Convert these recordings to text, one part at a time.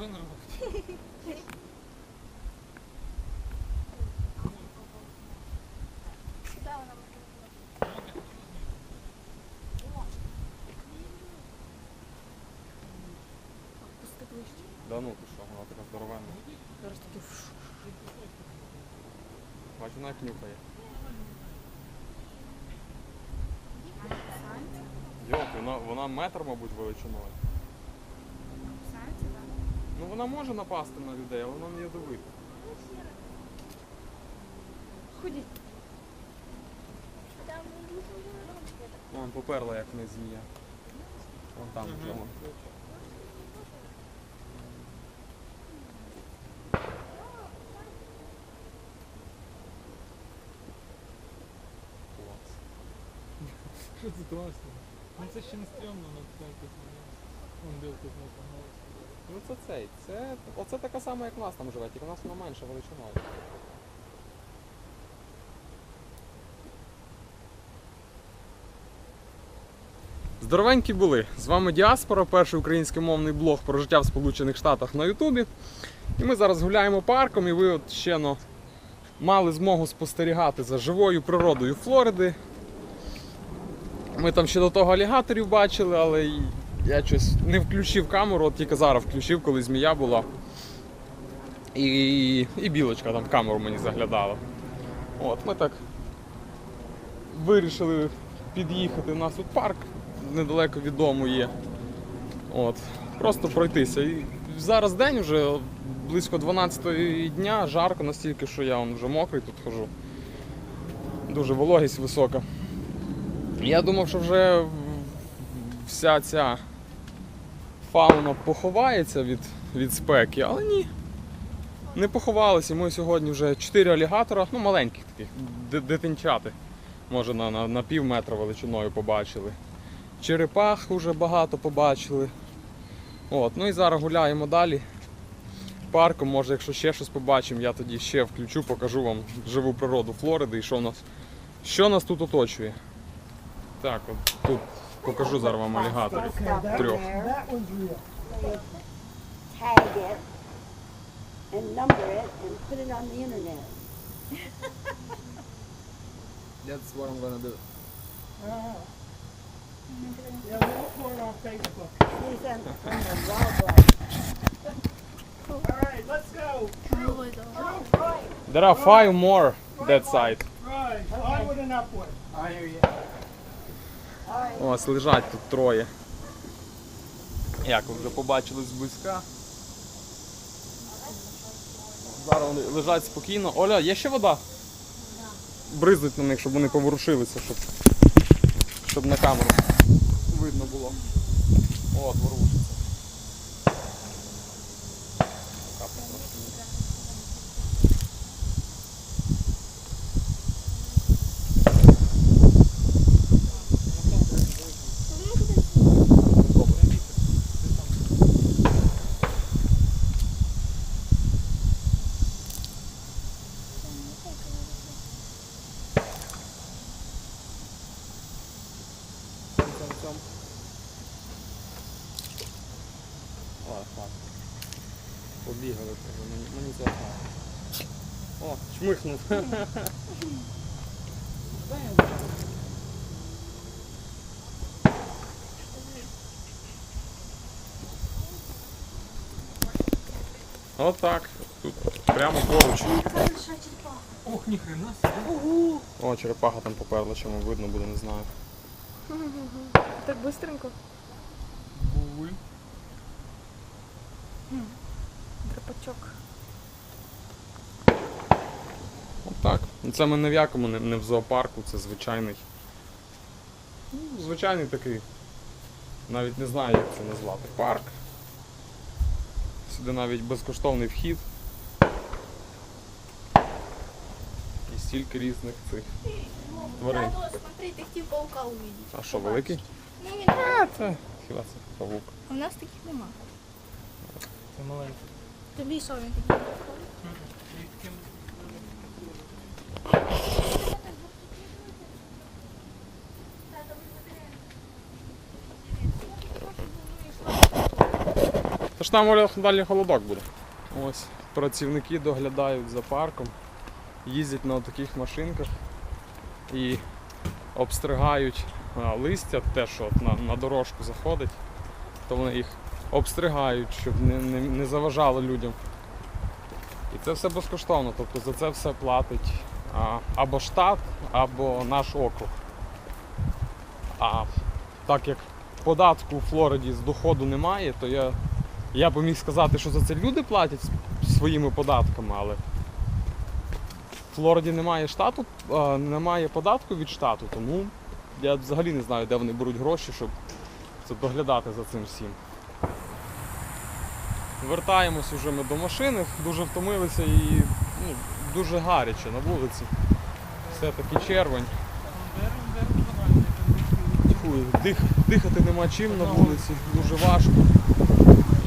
Що він робить? Куди вона може? Пусти ближче. Да ну ти що, вона така здоровенна. Зараз таки фш. Бач, вона як нюхає. Кусається? Йоп, вона, вона метр, мабуть, величиною. Ну вона може напасти на людей, але вона не ядовита. Ходіть. Вон поперла, як не змія. Вон там вже вон. Клас. Що це класно? Ну це ще не стрьомно, але це якось не. Вон білка знову погналася. Ну це цей, це. Оце така сама, як в нас там живе, тільки в нас вона менша величиною. Здоровенькі були! З вами Діаспора, перший українськомовний блог про життя в Сполучених Штатах на Ютубі. І ми зараз гуляємо парком, і ви от ще ну, мали змогу спостерігати за живою природою Флориди. Ми там ще до того алігаторів бачили, але я щось не включив камеру, от тільки зараз включив, коли змія була. І, і білочка там в камеру мені заглядала. От, ми так вирішили під'їхати. У нас тут парк недалеко від дому є. От, просто пройтися. І зараз день вже близько 12 дня, жарко настільки, що я вже мокрий тут хожу. Дуже вологість висока. Я думав, що вже вся ця фауна поховається від, від спеки, але ні. Не поховалися. Ми сьогодні вже 4 алігатора, ну маленьких таких, дитинчати. Може на, на, на пів метра величиною побачили. Черепах вже багато побачили. От, ну і зараз гуляємо далі. Парком, може, якщо ще щось побачимо, я тоді ще включу, покажу вам живу природу Флориди і що нас, що нас тут оточує. Так, от тут покажу зараз вам алігаторів. Трьох. Tag it and number it and put it on the internet. That's what I'm gonna do. Uh, yeah, we won't pour it on Facebook. He's on, on the wildlife. All right, let's go. There are five more that side. Right, onward and upward. I hear you. Ось лежать тут троє. Як ви вже побачили зблизька. Зараз вони лежать спокійно. Оля, є ще вода? Бризнуть на них, щоб вони поворушилися, щоб, щоб на камеру видно було. От, ворушиться. Цьом-цьом. О, так. Побігали вже, мені, мені це так. О, чмихнув. Отак. Тут прямо поруч. Ох, ніхрена собі. О, черепаха там поперла, чому видно буде, не знаю. Так бистренько. Були. Трепачок. Отак. Ну, Це ми не в якому не, не в зоопарку, це звичайний. Ну, звичайний такий. Навіть не знаю, як це назвати. Парк. Сюди навіть безкоштовний вхід. І стільки різних цих тварин. Смотреть, ты хотів паука увидеть. А що, великий? Ну, ні, А, це хіба це павук. у нас таких нема. Це маленьке. Тобі що він такий? Та ж ж там Оля, далі холодок буде. Ось працівники доглядають за парком, їздять на таких машинках і обстригають листя, те, що на, на дорожку заходить, то вони їх обстригають, щоб не, не, не заважало людям. І це все безкоштовно, тобто за це все платить а, або штат, або наш округ. А так як податку у Флориді з доходу немає, то я, я би міг сказати, що за це люди платять своїми податками, але в Флориді немає штату, немає податку від штату, тому я взагалі не знаю, де вони беруть гроші, щоб доглядати за цим всім. Вертаємось уже ми до машини, дуже втомилися і ну, дуже гаряче на вулиці. Все-таки червень. Фу, дих, дихати нема чим на вулиці, дуже важко.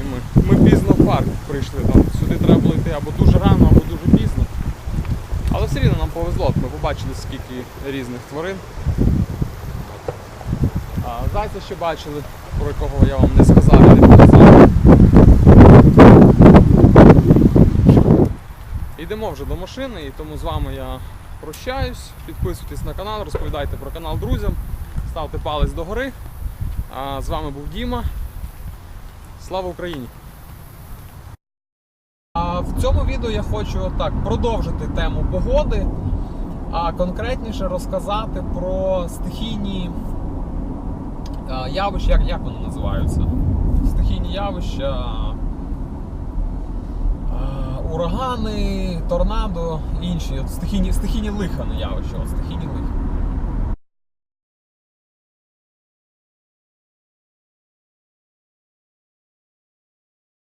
І ми, ми пізно в парк прийшли. Там, сюди треба було йти або дуже рано, або дуже пізно. Але все рівно нам повезло, ми побачили скільки різних тварин. А, зайця ще бачили, про якого я вам не сказав і не показав. Йдемо вже до машини, і тому з вами я прощаюсь. Підписуйтесь на канал, розповідайте про канал друзям ставте палець догори. А з вами був Діма. Слава Україні! Цьому відео я хочу так продовжити тему погоди, а конкретніше розказати про стихійні явища, як, як вони називаються? Стихійні явища, урагани, торнадо, і інші стихійні, стихійні лиха не явища, стихійні лиха.